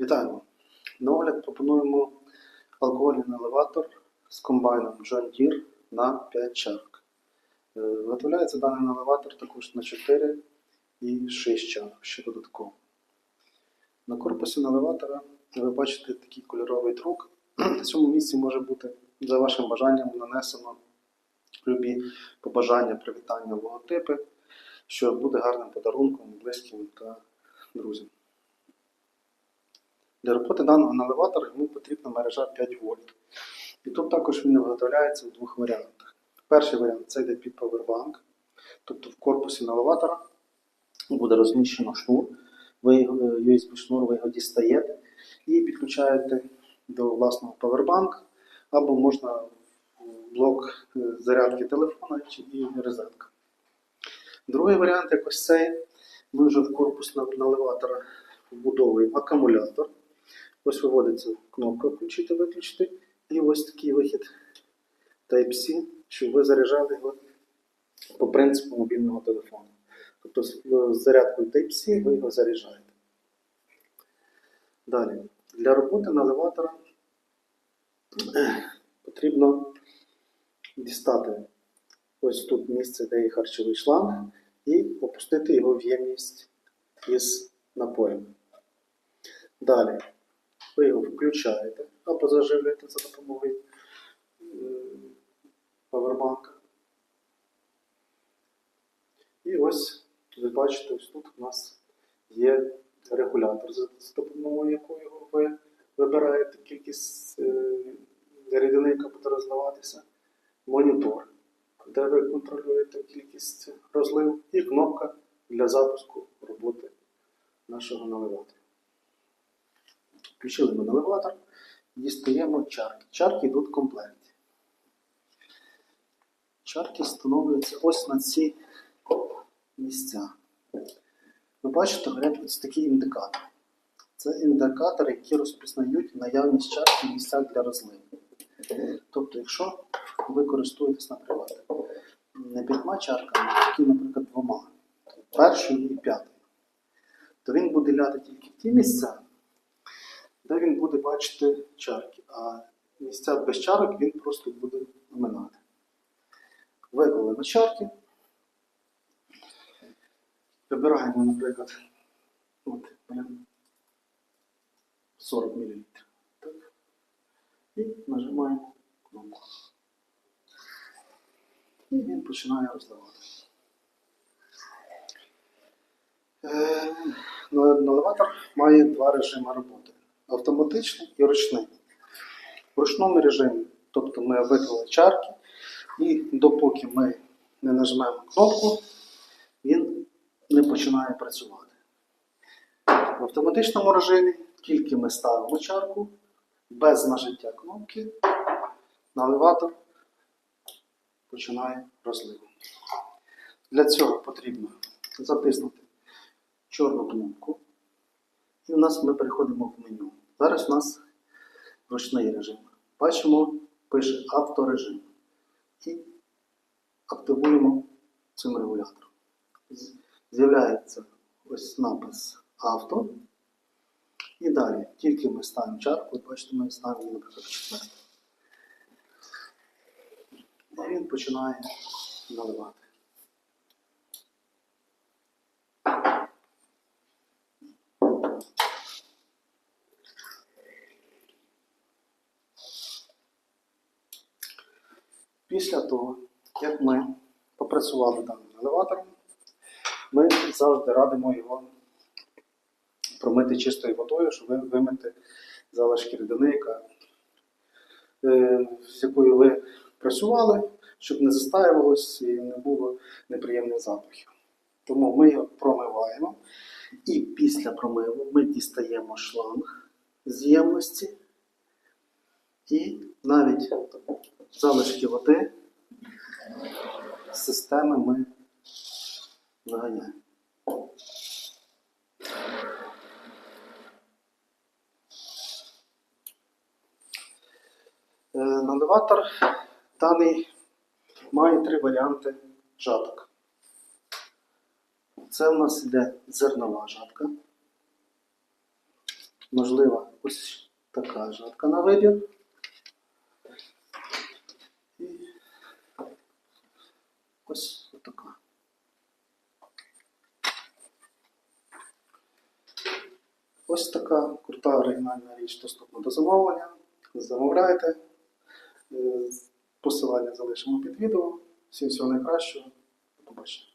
Вітаємо! На огляд пропонуємо алкогольний елеватор з комбайном John Deere на 5 чарок. Е, Виготовляється даний елеватор також на 4 і 6 чарок, ще додатково. На корпусі елеватора ви бачите такий кольоровий друк. На цьому місці може бути за вашим бажанням нанесено любі побажання, привітання, логотипи, що буде гарним подарунком близьким та друзям. Для роботи даного наливатора йому потрібна мережа 5 вольт. І тут також він виготовляється в двох варіантах. Перший варіант це йде під павербанк, тобто в корпусі наливатора буде розміщено шнур, ви USB шнур, ви його дістаєте і підключаєте до власного павербанка, або можна в блок е, зарядки телефона і розетка. Другий варіант, як ось цей, ми вже в корпус на- наливатора вбудовуємо акумулятор. Ось виводиться кнопка включити, виключити. І ось такий вихід Type-C, щоб ви заряджали його по принципу мобільного телефону. Тобто з з зарядкою Type-C ви його заряджаєте. Далі. Для роботи наливатора ех, потрібно дістати ось тут місце, де є харчовий шланг, і опустити його в ємність із напоєм. Далі ви його включаєте або заживлюєте за допомогою е, павербанка. І ось ви бачите, ось тут у нас є регулятор, за допомогою якого ви вибираєте кількість е, рідини, яка буде розливатися, монітор, де ви контролюєте кількість розливу, і кнопка для запуску роботи нашого наливатора. Включили ми наливатор, дістаємо чарки. Чарки йдуть в комплекті. Чарки встановлюються ось на ці місця. Ви бачите, горять ось такі індикатори. Це індикатори, які розпізнають наявність чарки в місцях для розливу. Тобто, якщо ви користуєтесь, наприклад, не п'ятьма чарками, а такі, наприклад, двома, першою і п'ятою, то він буде ляти тільки в ті місця, де він буде бачити чарки, а місця без чарок він просто буде оминати. Виклали на чарки. Вибираємо, наприклад, от, 40 мл. Так. І нажимаємо кнопку. І він починає розливати. Е, Наливатор має два режими роботи: автоматичний і ручний. В ручному режимі, тобто ми виклали чарки, і допоки ми не нажмемо кнопку, він не починає працювати. В автоматичному режимі тільки ми ставимо чарку без нажиття кнопки, наливатор починає розлив. Для цього потрібно затиснути чорну кнопку. І у нас ми переходимо в меню. Зараз у нас ручний режим. Бачимо, пише авторежим. І активуємо цим регулятором. З'являється ось напис авто. І далі, тільки ми ставимо чарку, бачите, ми ставимо, наприклад, четверту. І він починає наливати. Після того, як ми попрацювали даним елеватором, ми завжди радимо його промити чистою водою, щоб вимити залишки рідини, яка, е, з якою ви працювали, щоб не застаювалось і не було неприємних запахів. Тому ми його промиваємо. І після промиву ми дістаємо шланг з ємності і навіть залишки води з системи ми виганяємо. Е, Наливатор даний має три варіанти жаток. Це у нас йде зернова жатка. можлива ось така жатка на вибір. Ось така. Ось така крута оригінальна річ доступна до замовлення. Замовляйте. Е, Посилання залишимо під відео. Всім всього найкращого. До побачення.